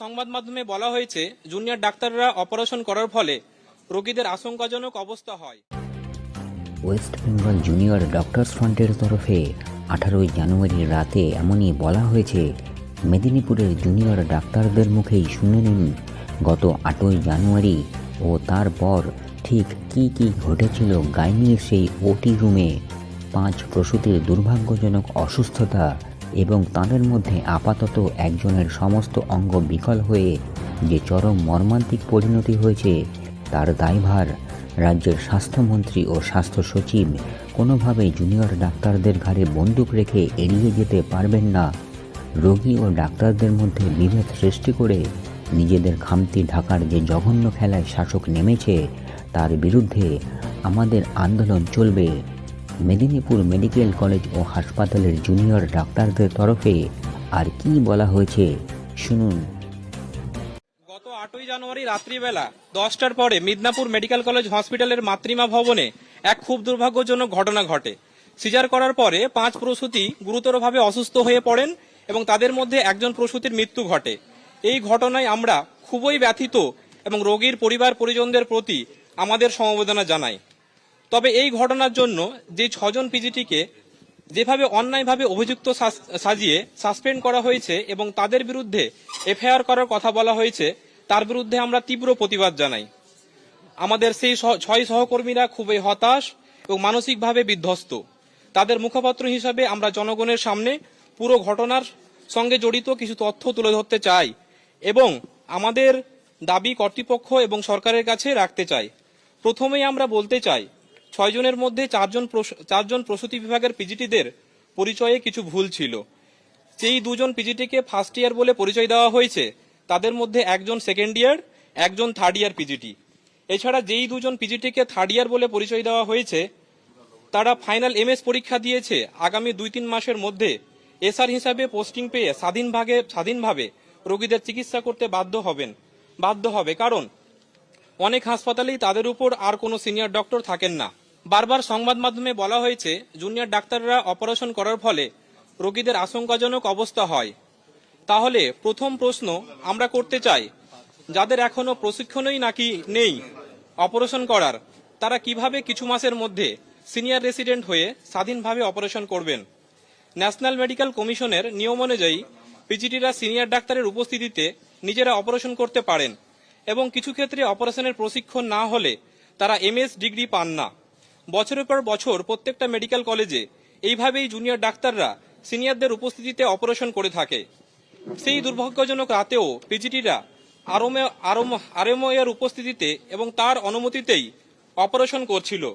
সংবাদ মাধ্যমে বলা হয়েছে, জুনিয়র ডাক্তাররা অপারেশন করার ফলে রোগীদের আশঙ্কাজনক অবস্থা হয়। ওয়েস্ট বেঙ্গল জুনিয়র ডক্টরস ফ্রন্টের তরফে আঠারোই জানুয়ারি রাতে এমনই বলা হয়েছে, মেদিনীপুরের জুনিয়র ডাক্তারদের মুখেই শুনে নিন গত আটই জানুয়ারি ও তারপর ঠিক কি কি ঘটেছিল গাইনির সেই ওটি রুমে। পাঁচ প্রসূতির দুর্ভাগ্যজনক অসুস্থতা এবং তাদের মধ্যে আপাতত একজনের সমস্ত অঙ্গ বিকল হয়ে যে চরম মর্মান্তিক পরিণতি হয়েছে, তার দায়ভার রাজ্যের স্বাস্থ্যমন্ত্রী ও স্বাস্থ্য সচিব কোনোভাবেই জুনিয়র ডাক্তারদের ঘাড়ে বন্দুক রেখে এড়িয়ে যেতে পারবেন না। রোগী ও ডাক্তারদের মধ্যে বিভেদ সৃষ্টি করে নিজেদের খামতি ঢাকার যে জঘন্য খেলায় শাসক নেমেছে, তার বিরুদ্ধে আমাদের আন্দোলন চলবে। মেদিনীপুর মেডিকেল কলেজ ও হাসপাতালের জুনিয়র ডাক্তারদের তরফে আর কি বলা হয়েছে, শুনুন। গত আটই জানুয়ারি রাত্রিবেলা দশটার পরে মিদনাপুর মেডিকেল কলেজ হসপিটালের মাতৃমা ভবনে এক খুব দুর্ভাগ্যজনক ঘটনা ঘটে। সিজার করার পরে পাঁচ প্রসূতি গুরুতরভাবে অসুস্থ হয়ে পড়েন এবং তাদের মধ্যে একজন প্রসূতির মৃত্যু ঘটে। এই ঘটনায় আমরা খুবই ব্যথিত এবং রোগীর পরিবার পরিজনদের প্রতি আমাদের সমবেদনা জানাই। তবে এই ঘটনার জন্য যে ছজন পিজিটিকে যেভাবে অন্যায়ভাবে অভিযুক্ত সাজিয়ে সাসপেন্ড করা হয়েছে এবং তাদের বিরুদ্ধে এফআইআর করার কথা বলা হয়েছে, তার বিরুদ্ধে আমরা তীব্র প্রতিবাদ জানাই। আমাদের সেই ছয় সহকর্মীরা খুবই হতাশ এবং মানসিকভাবে বিধ্বস্ত। তাদের মুখপাত্র হিসাবে আমরা জনগণের সামনে পুরো ঘটনার সঙ্গে জড়িত কিছু তথ্য তুলে ধরতে চাই এবং আমাদের দাবি কর্তৃপক্ষ এবং সরকারের কাছে রাখতে চাই। প্রথমেই আমরা বলতে চাই ছয়জনের মধ্যে চারজন চারজন প্রসূতি বিভাগের পিজিটিদের পরিচয়ে কিছু ভুল ছিল। যেই দুজন পিজিটিকে ফার্স্ট ইয়ার বলে পরিচয় দেওয়া হয়েছে, তাদের মধ্যে একজন সেকেন্ড ইয়ার একজন থার্ড ইয়ার পিজিটি। এছাড়া যেই দুজন পিজিটিকে থার্ড ইয়ার বলে পরিচয় দেওয়া হয়েছে, তারা ফাইনাল এমএস পরীক্ষা দিয়েছে আগামী দুই তিন মাসের মধ্যে। এসআর হিসাবে পোস্টিং পেয়ে স্বাধীনভাবে স্বাধীনভাবে রোগীদের চিকিৎসা করতে বাধ্য হবেন, বাধ্য হবে। কারণ অনেক হাসপাতালেই তাদের উপর আর কোনো সিনিয়র ডক্টর থাকেন না। বারবার সংবাদ মাধ্যমে বলা হয়েছে, জুনিয়র ডাক্তাররা অপারেশন করার ফলে রোগীদের আশঙ্কাজনক অবস্থা হয়। তাহলে প্রথম প্রশ্ন আমরা করতে চাই, যাদের এখনও প্রশিক্ষণই নাকি নেই অপারেশন করার, তারা কীভাবে কিছু মাসের মধ্যে সিনিয়র রেসিডেন্ট হয়ে স্বাধীনভাবে অপারেশন করবেন? ন্যাশনাল মেডিকেল কমিশনের নিয়ম অনুযায়ী পিজিটিরা সিনিয়র ডাক্তারের উপস্থিতিতে নিজেরা অপারেশন করতে পারেন এবং কিছু ক্ষেত্রে অপারেশনের প্রশিক্ষণ না হলে তারা এমএস ডিগ্রি পান না। বছরের পর বছর প্রত্যেকটা মেডিকেল কলেজে এইভাবেই জুনিয়র ডাক্তাররা সিনিয়রদের উপস্থিতিতে অপারেশন করে থাকে। সেই দুর্ভাগ্যজনক রাতেও পিজিটিরা আরমে, আরম আরএমও উপস্থিতিতে এবং তার অনুমতিতেই অপারেশন করছিল।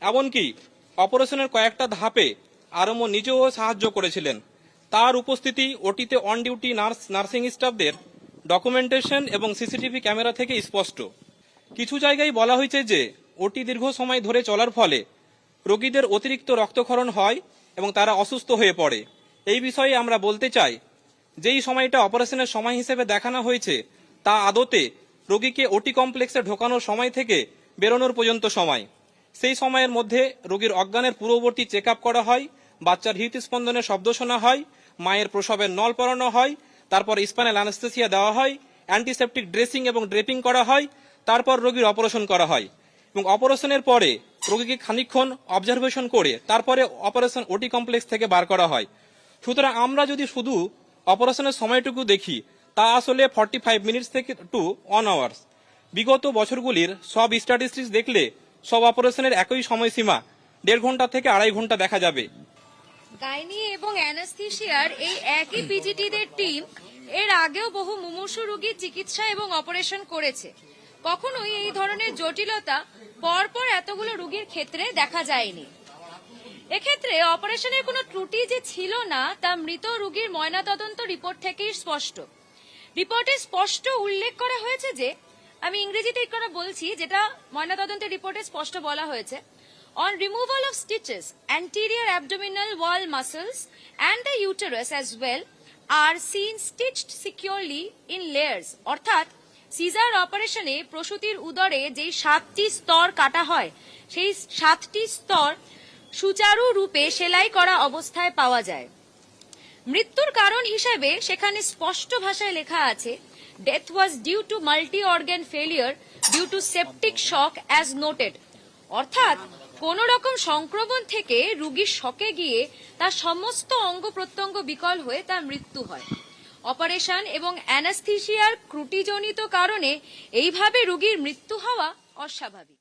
এমনকি অপারেশনের কয়েকটা ধাপে আরমও নিজেও সাহায্য করেছিলেন। তার উপস্থিতি ওটিতে অন ডিউটি নার্স, নার্সিং স্টাফদের ডকুমেন্টেশন এবং সিসিটিভি ক্যামেরা থেকে স্পষ্ট। কিছু জায়গায় বলা হয়েছে যে ওটি দীর্ঘ সময় ধরে চলার ফলে রোগীদের অতিরিক্ত রক্তক্ষরণ হয় এবং তারা অসুস্থ হয়ে পড়ে। এই বিষয়ে আমরা বলতে চাই, যেই সময়টা অপারেশনের সময় হিসেবে দেখানো হয়েছে, তা আদতে রোগীকে ওটি কমপ্লেক্সে ঢোকানোর সময় থেকে বেরোনোর পর্যন্ত সময়। সেই সময়ের মধ্যে রোগীর অজ্ঞানের পূর্ববর্তী চেক করা হয়, বাচ্চার হৃদস্পন্দনের শব্দ শোনা হয়, মায়ের প্রসবের নল পরানো হয়, তারপর স্পাইনাল অ্যানাস্থেসিয়া দেওয়া হয়, অ্যান্টিসেপটিক ড্রেসিং এবং ড্রেপিং করা হয়, তারপর রোগীর অপারেশন করা হয়। এবং অপারেশনের পরে রোগীকে খানিকক্ষণ অবজারভেশন করে তারপরে অপারেশন ওটি কমপ্লেক্স থেকে বার করা হয়। সুতরাং আমরা যদি শুধু অপারেশনের সময়টুকু দেখি, তা আসলে ফর্টি ফাইভ মিনিটস থেকে টু ওয়ান আওয়ার্স বিগত বছরগুলির সব স্ট্যাটিস্টিক্স দেখলে সব অপারেশনের একই সময়সীমা, দেড় ঘণ্টা থেকে আড়াই ঘণ্টা দেখা যাবে। গাইনি এবং অ্যানাস্থিসিয়ার এই একই পিজিটিদের টিম এর আগেও বহু মুমূর্ষু রোগীর চিকিৎসা এবং অপারেশন করেছে। কখনোই এই ধরনের জটিলতা পরপর এতগুলো রোগীর ক্ষেত্রে দেখা যায়নি। এক্ষেত্রে অপারেশনের কোনো ত্রুটি যে ছিল না, তা মৃত রোগীর ময়নাতদন্ত রিপোর্ট থেকেই স্পষ্ট। রিপোর্টে স্পষ্ট উল্লেখ করা হয়েছে যে, আমি ইংরেজিতে বলছি, যেটা ময়নাতদন্তের রিপোর্টে স্পষ্ট বলা হয়েছে। On removal of stitches, anterior abdominal wall muscles and the uterus as well are seen stitched securely in layers, অর্থাৎ সিজার অপারেশনে প্রসূতির উদরে যে সাতটি স্তর কাটা হয়, সেই সাতটি স্তর সুচারু রূপে সেলাই করা অবস্থায় পাওয়া যায়। মৃত্যুর কারণ হিসাবে সেখানে স্পষ্ট ভাষায় লেখা আছে death was due to multi organ failure due to septic shock as noted অর্থাৎ কোন রকম সংক্রমণ থেকে রুগীর শকে গিয়ে তার সমস্ত অঙ্গ প্রত্যঙ্গ বিকল হয়ে তার মৃত্যু হয়। অপারেশন এবং অ্যানাস্থিসিয়ার ক্রুটিজনিত কারণে এইভাবে রোগীর মৃত্যু হওয়া অস্বাভাবিক।